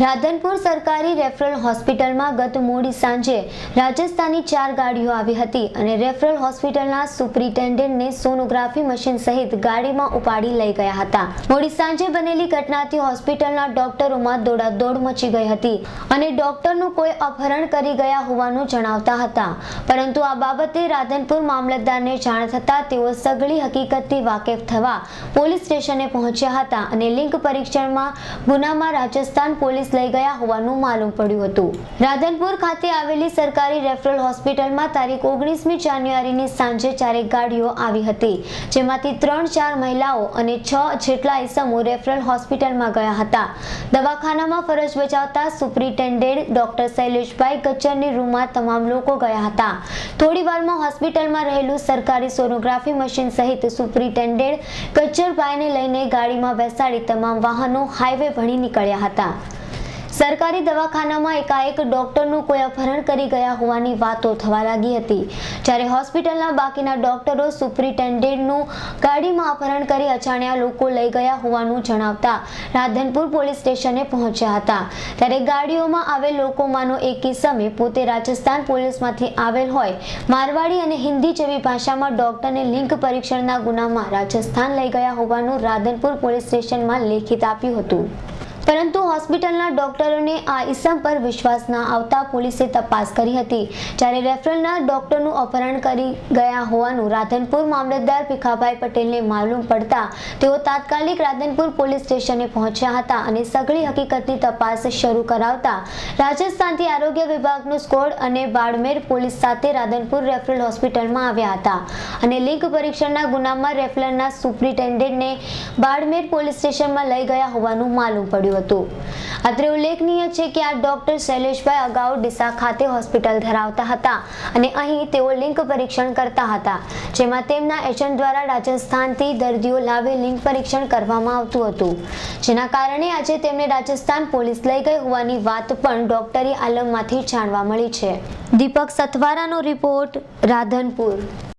રાધનપુર સરકારી રેફરલ હોસ્પિટલમાં ગત મોડી સાંજે રાજસ્થાની ચાર ગાડીઓ આવી હતી અને રેફરલ હોસ્પિટલના સુપ્રિન્ટેન્ડન્ટને સોનોગ્રાફી મશીન સહિત ગાડીમાં ઉપાડી લઈ ગયા હતા. મોડી સાંજે બનેલી ઘટનાથી હોસ્પિટલના ડોક્ટરોમાં દોડાદોડ મચી ગઈ હતી અને ડોક્ટરનું કોઈ અપહરણ કરી ગયા હોવાનું જણાવતા હતા. પરંતુ આ બાબતે રાધનપુર મામલતદારને જાણ થતાં તેઓ સઘળી હકીકતથી વાકેફ થવા પોલીસ સ્ટેશને પહોંચ્યા હતા અને લિંક પરીક્ષણમાં ગુનામાં રાજસ્થાન પોલીસ લઈ ગયા હોવાનું માલુમ પડ્યું હતું. રાધનપુર ખાતે આવેલી સરકારી રેફરલ હોસ્પિટલમાં તારીખ ઓગણીસમી જાન્યુઆરીની સાંજે ચારેક ગાડીઓ આવી હતી, જેમાંથી ત્રણ ચાર મહિલાઓ અને છ જેટલા ઇસમો રેફરલ હોસ્પિટલમાં ગયા હતા. દવાખાનામાં ફરજ બજાવતા સુપ્રિન્ટેન્ડેન્ટ ડોક્ટર શૈલેષભાઈ ગજ્જરની રૂમમાં તમામ લોકો ગયા હતા. થોડી વારમાં હોસ્પિટલમાં રહેલું સરકારી સોનોગ્રાફી મશીન સહિત સુપ્રિન્ટેન્ડેન્ટ ગજ્જરભાઈને લઈને ગાડીમાં બેસાડી તમામ વાહનો હાઈવે ભણી નીકળ્યા હતા. સરકારી દવાખાનામાં એકાએક ડોક્ટરનું કોઈ અપહરણ કરી ગયા હોવાની વાતો થવા લાગી હતી. જ્યારે હોસ્પિટલના બાકીના ડોક્ટરો સુપ્રિન્ટેન્ડન્ટનું ગાડીમાં અપહરણ કરી અજાણ્યા લોકો લઈ ગયા હોવાનું જણાવતા રાધનપુર પોલીસ સ્ટેશને પહોંચ્યા હતા. ત્યારે ગાડીઓમાં આવેલ લોકોમાંનો એક કિસ્સામે પોતે રાજસ્થાન પોલીસમાંથી આવેલ હોય, મારવાડી અને હિન્દી જેવી ભાષામાં ડોક્ટરને લિંક પરીક્ષણના ગુનામાં રાજસ્થાન લઈ ગયા હોવાનું રાધનપુર પોલીસ સ્ટેશનમાં લેખિત આપ્યું હતું. પરંતુ હોસ્પિટલના ડોક્ટરોને આ ઇસમ પર વિશ્વાસ ના આવતા પોલીસે તપાસ કરી હતી. જ્યારે રેફરલના ડોક્ટરનું અપહરણ કરી ગયા હોવાનું રાધનપુર મામલતદાર ભીખાભાઈ પટેલને માલુમ પડતા તેઓ તાત્કાલિક રાધનપુર પોલીસ સ્ટેશને પહોંચ્યા હતા અને સઘળી હકીકતની તપાસ શરૂ કરાવતા રાજસ્થાનથી આરોગ્ય વિભાગનો સ્કોડ અને બાડમેર પોલીસ સાથે રાધનપુર રેફરલ હોસ્પિટલમાં આવ્યા હતા અને લિંક પરીક્ષણના ગુનામાં રેફરલના સુપ્રિન્ટેન્ડન્ટને બાડમેર પોલીસ સ્ટેશનમાં લઈ ગયા હોવાનું માલુમ પડ્યું હતું. અત્રે ઉલ્લેખનીય છે કે આ ડોક્ટર શૈલેષભાઈ અગાઉ ડીસા ખાતે હોસ્પિટલ ધરાવતા હતા અને અહીં તેઓ લિંક પરીક્ષણ કરતા હતા, જેમાં તેમના એજન્ટ દ્વારા રાજસ્થાનથી દર્દીઓ લાવી લિંક પરીક્ષણ કરવામાં આવતું હતું. જેના કારણે આજે તેમને રાજસ્થાન પોલીસ લઈ ગઈ હોવાની વાત પણ ડોક્ટરી આલમમાંથી જાણવા મળી છે. દીપક સથવારાનો રિપોર્ટ રાધનપુર.